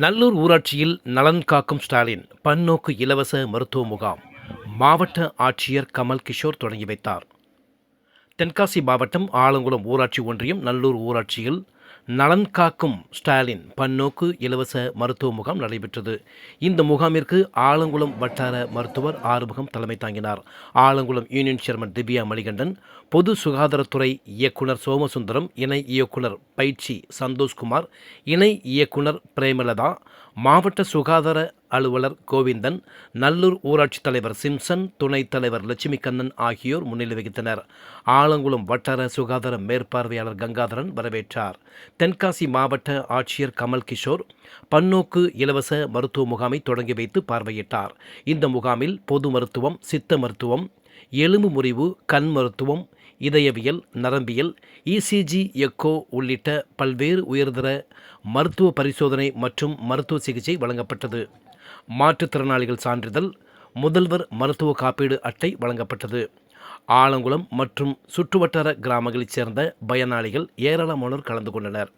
நல்லூர் ஊராட்சியில் நலன் காக்கும் ஸ்டாலின் பன்னோக்கு இலவச மருத்துவ முகாம். மாவட்ட ஆட்சியர் கமல் கிஷோர் தொடங்கி வைத்தார். தென்காசி மாவட்டம் ஆலங்குளம் ஊராட்சி ஒன்றியம் நல்லூர் ஊராட்சியில் நலன் காக்கும் ஸ்டாலின் பன்னோக்கு இலவச மருத்துவ முகாம் நடைபெற்றது. இந்த முகாமிற்கு ஆலங்குளம் வட்டார மருத்துவர் ஆறுமுகம் தலைமை தாங்கினார். ஆலங்குளம் யூனியன் சேர்மன் திவ்யா மணிகண்டன் பொது சுகாதாரத்துறை இயக்குனர் சோமசுந்தரம் இணை இயக்குனர் பயிற்சி சந்தோஷ்குமார் இணை இயக்குனர் பிரேமலதா மாவட்ட சுகாதார அலுவலர் கோவிந்தன் நல்லூர் ஊராட்சி தலைவர் சிம்சன் துணைத் தலைவர் லட்சுமி கண்ணன் ஆகியோர் முன்னிலை வகித்தனர். ஆலங்குளம் வட்டார சுகாதார மேற்பார்வையாளர் கங்காதரன் வரவேற்றார். தென்காசி மாவட்ட ஆட்சியர் கமல் கிஷோர் பன்னோக்கு இலவச மருத்துவ முகாமை தொடங்கி வைத்து பார்வையிட்டார். இந்த முகாமில் பொது மருத்துவம் சித்த மருத்துவம் எலும்பு முறிவு கண் மருத்துவம் இதயவியல் நரம்பியல் இசிஜி எக்கோ உள்ளிட்ட பல்வேறு உயர்தர மருத்துவ பரிசோதனை மற்றும் மருத்துவ சிகிச்சை வழங்கப்பட்டது. மாற்றுத்திறனாளிகள் சான்றிதழ் முதல்வர் மருத்துவ காப்பீடு அட்டை வழங்கப்பட்டது. ஆலங்குளம் மற்றும் சுற்றுவட்டார கிராமங்களைச் சேர்ந்த பயனாளிகள் ஏராளமானோர் கலந்து கொண்டனர்.